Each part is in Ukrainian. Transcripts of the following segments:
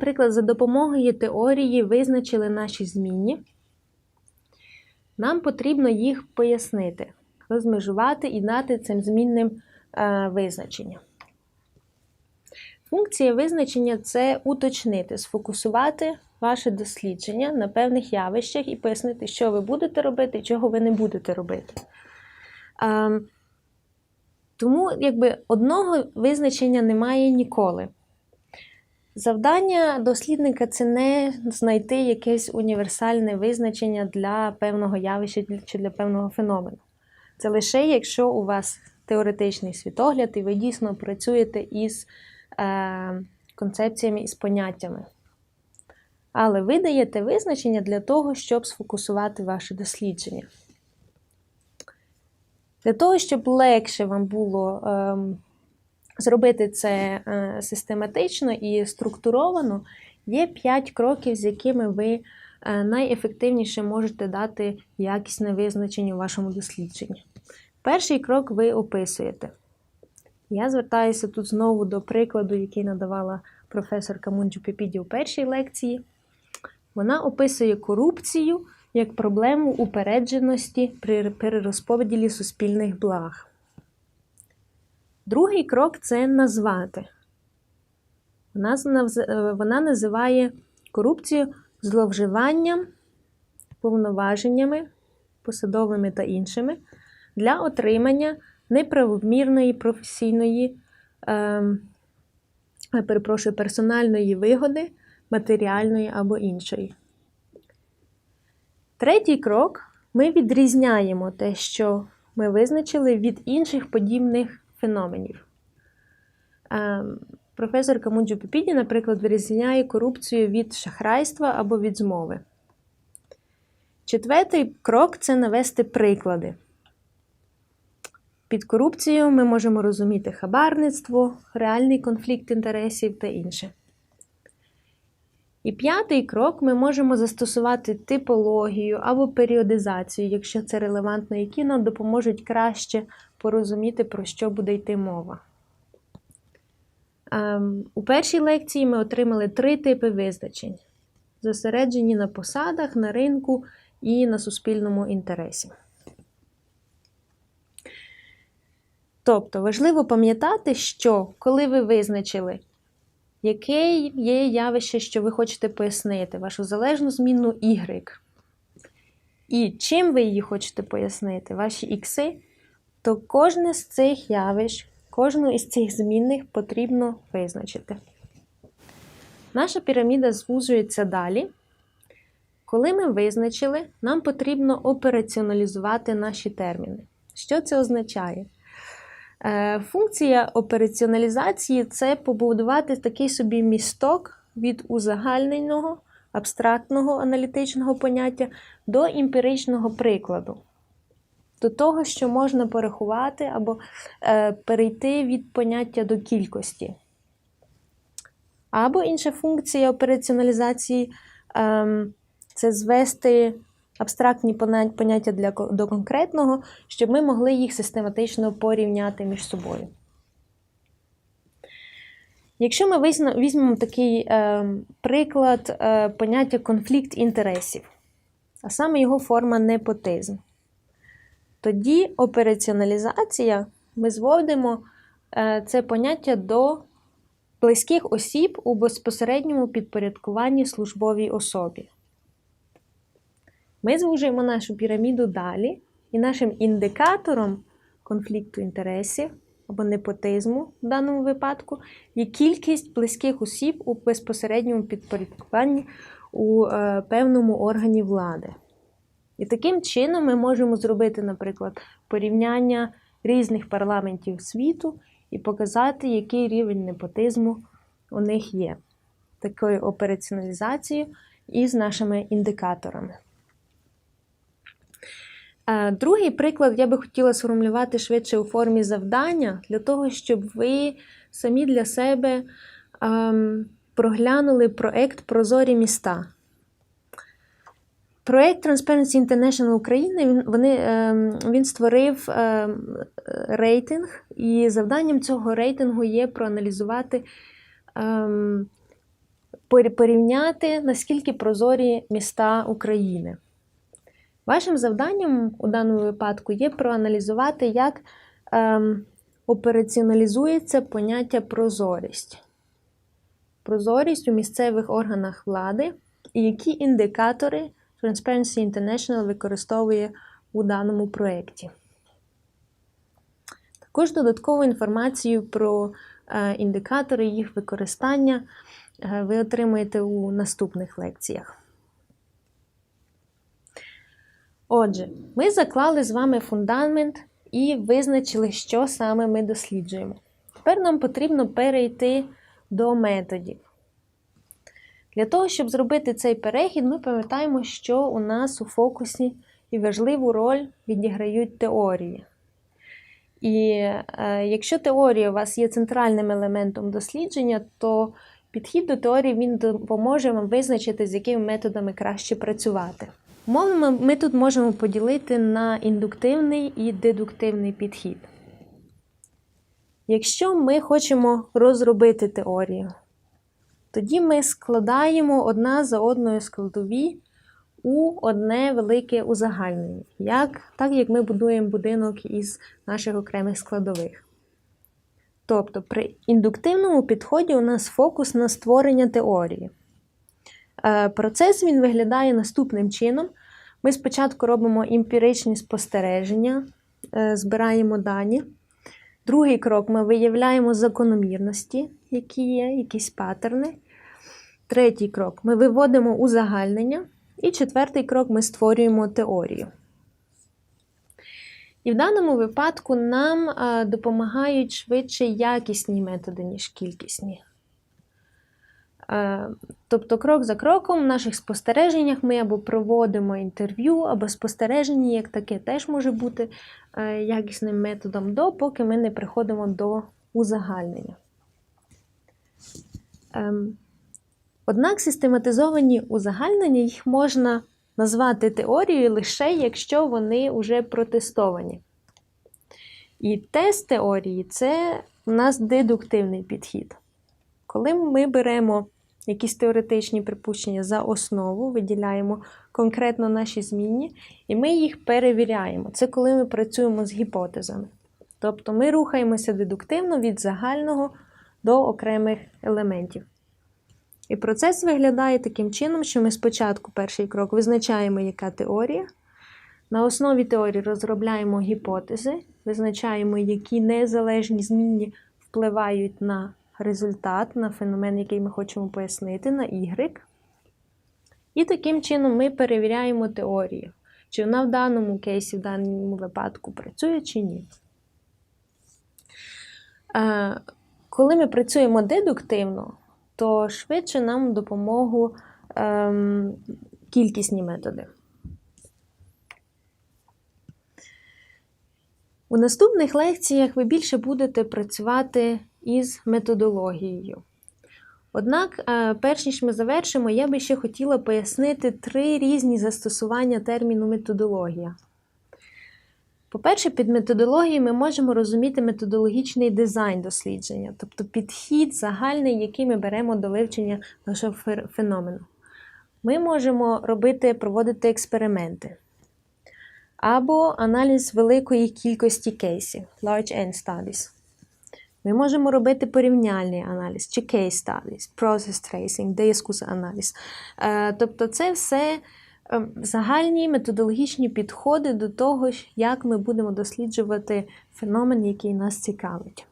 наприклад, за допомогою теорії визначили наші змінні, нам потрібно їх пояснити, розмежувати і дати цим змінним е, визначення. Функція визначення це уточнити, сфокусувати ваше дослідження на певних явищах і пояснити, що ви будете робити і чого ви не будете робити. Ем, тому якби одного визначення немає ніколи. Завдання дослідника це не знайти якесь універсальне визначення для певного явища чи для певного феномену. Це лише якщо у вас теоретичний світогляд, і ви дійсно працюєте із е, концепціями і з поняттями. Але ви даєте визначення для того, щоб сфокусувати ваше дослідження. Для того, щоб легше вам було е, зробити це е, систематично і структуровано, є 5 кроків, з якими ви е, найефективніше можете дати якісне визначення у вашому дослідженні. Перший крок ви описуєте. Я звертаюся тут знову до прикладу, який надавала професорка Мунджу Пепіді у першій лекції. Вона описує корупцію як проблему упередженості при перерозподілі суспільних благ. Другий крок це назвати. Вона, вона називає корупцію зловживанням, повноваженнями, посадовими та іншими для отримання неправомірної професійної, е, перепрошую, персональної вигоди, матеріальної або іншої. Третій крок ми відрізняємо те, що ми визначили від інших подібних феноменів. Професор Камуджу Пепіді, наприклад, вирізняє корупцію від шахрайства або від змови. Четвертий крок це навести приклади. Під корупцією ми можемо розуміти хабарництво, реальний конфлікт інтересів та інше. І п'ятий крок ми можемо застосувати типологію або періодизацію, якщо це релевантно, які нам допоможуть краще порозуміти, про що буде йти мова. Ем, у першій лекції ми отримали три типи визначень: зосереджені на посадах, на ринку і на суспільному інтересі. Тобто важливо пам'ятати, що коли ви визначили, яке є явище, що ви хочете пояснити, вашу залежну змінну Y, і чим ви її хочете пояснити, ваші ікси, то кожне з цих явищ, кожну із цих змінних потрібно визначити. Наша піраміда звужується далі. Коли ми визначили, нам потрібно операціоналізувати наші терміни. Що це означає? Е, функція операціоналізації це побудувати такий собі місток від узагальненого, абстрактного аналітичного поняття до емпіричного прикладу, до того, що можна порахувати або е, перейти від поняття до кількості. Або інша функція операціоналізації е, це звести абстрактні поняття для, до конкретного, щоб ми могли їх систематично порівняти між собою. Якщо ми візьмемо такий е, приклад е, поняття конфлікт інтересів, а саме його форма непотизм, тоді операціоналізація ми зводимо е, це поняття до близьких осіб у безпосередньому підпорядкуванні службовій особі. Ми звужуємо нашу піраміду далі, і нашим індикатором конфлікту інтересів або непотизму в даному випадку є кількість близьких осіб у безпосередньому підпорядкуванні у е, певному органі влади. І таким чином ми можемо зробити, наприклад, порівняння різних парламентів світу і показати, який рівень непотизму у них є. Такою операціоналізацією із нашими індикаторами. Е, другий приклад я би хотіла сформулювати швидше у формі завдання, для того, щоб ви самі для себе ем, проглянули проект Прозорі міста. Проект Transparency International України він, вони, ем, він створив ем, рейтинг, і завданням цього рейтингу є проаналізувати ем, порівняти, наскільки прозорі міста України. Вашим завданням у даному випадку є проаналізувати, як операціоналізується поняття прозорість. Прозорість у місцевих органах влади і які індикатори Transparency International використовує у даному проєкті. Також додаткову інформацію про е, індикатори їх використання е, ви отримаєте у наступних лекціях. Отже, ми заклали з вами фундамент і визначили, що саме ми досліджуємо. Тепер нам потрібно перейти до методів. Для того, щоб зробити цей перехід, ми пам'ятаємо, що у нас у фокусі і важливу роль відіграють теорії. І е, якщо теорія у вас є центральним елементом дослідження, то підхід до теорії він допоможе вам визначити, з якими методами краще працювати. Умовно, ми тут можемо поділити на індуктивний і дедуктивний підхід. Якщо ми хочемо розробити теорію, тоді ми складаємо одна за одною складові у одне велике узагальнення, як, так як ми будуємо будинок із наших окремих складових. Тобто, при індуктивному підході у нас фокус на створення теорії. Е, Процес він виглядає наступним чином. Ми спочатку робимо емпіричні спостереження, е, збираємо дані. Другий крок ми виявляємо закономірності, які є, якісь паттерни. Третій крок ми виводимо узагальнення. І четвертий крок ми створюємо теорію. І в даному випадку нам е, допомагають швидше якісні методи, ніж кількісні. Е, Тобто, крок за кроком в наших спостереженнях ми або проводимо інтерв'ю, або спостереження, як таке, теж може бути е, якісним методом, допоки ми не приходимо до узагальнення. Ем, Однак систематизовані узагальнення їх можна назвати теорією лише якщо вони вже протестовані. І тест теорії це у нас дедуктивний підхід. Коли ми беремо якісь теоретичні припущення за основу, виділяємо конкретно наші змінні, і ми їх перевіряємо. Це коли ми працюємо з гіпотезами. Тобто ми рухаємося дедуктивно від загального до окремих елементів. І процес виглядає таким чином, що ми спочатку перший крок визначаємо, яка теорія. На основі теорії розробляємо гіпотези, визначаємо, які незалежні змінні впливають на результат, на феномен, який ми хочемо пояснити, на Y. І таким чином ми перевіряємо теорію, чи вона в даному кейсі, в даному випадку працює чи ні. Е, Коли ми працюємо дедуктивно, то швидше нам допомогу ем, кількісні методи. У наступних лекціях ви більше будете працювати із методологією. Однак, е, перш ніж ми завершимо, я би ще хотіла пояснити три різні застосування терміну методологія. По-перше, під методологією ми можемо розуміти методологічний дизайн дослідження, тобто підхід загальний, який ми беремо до вивчення нашого феномену. Ми можемо робити, проводити експерименти або аналіз великої кількості кейсів, large N studies. Ми можемо робити порівняльний аналіз, чи case studies, process tracing, дискус аналіз. Тобто, це все загальні методологічні підходи до того, як ми будемо досліджувати феномен, який нас цікавить.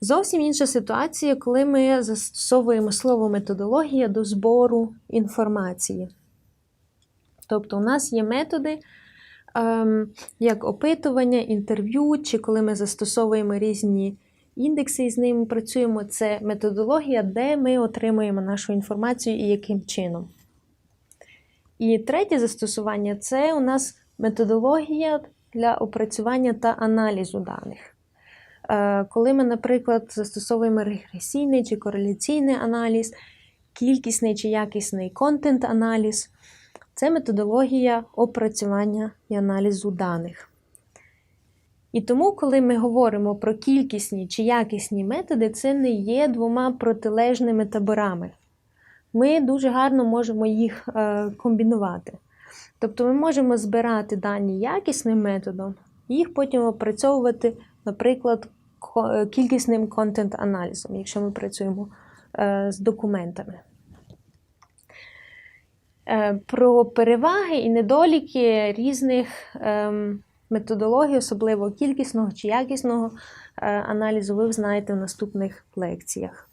Зовсім інша ситуація, коли ми застосовуємо слово методологія до збору інформації. Тобто, у нас є методи, як опитування, інтерв'ю, чи коли ми застосовуємо різні індекси і з ними працюємо, це методологія, де ми отримуємо нашу інформацію і яким чином. І третє застосування це у нас методологія для опрацювання та аналізу даних. Е, коли ми, наприклад, застосовуємо регресійний чи кореляційний аналіз, кількісний чи якісний контент-аналіз, це методологія опрацювання і аналізу даних. І тому, коли ми говоримо про кількісні чи якісні методи, це не є двома протилежними таборами. Ми дуже гарно можемо їх е, комбінувати. Тобто ми можемо збирати дані якісним методом, і їх потім опрацьовувати, наприклад, кількісним контент-аналізом, якщо ми працюємо е, з документами. Е, Про переваги і недоліки різних ем, методологій, особливо кількісного чи якісного е, аналізу, ви знаєте в наступних лекціях.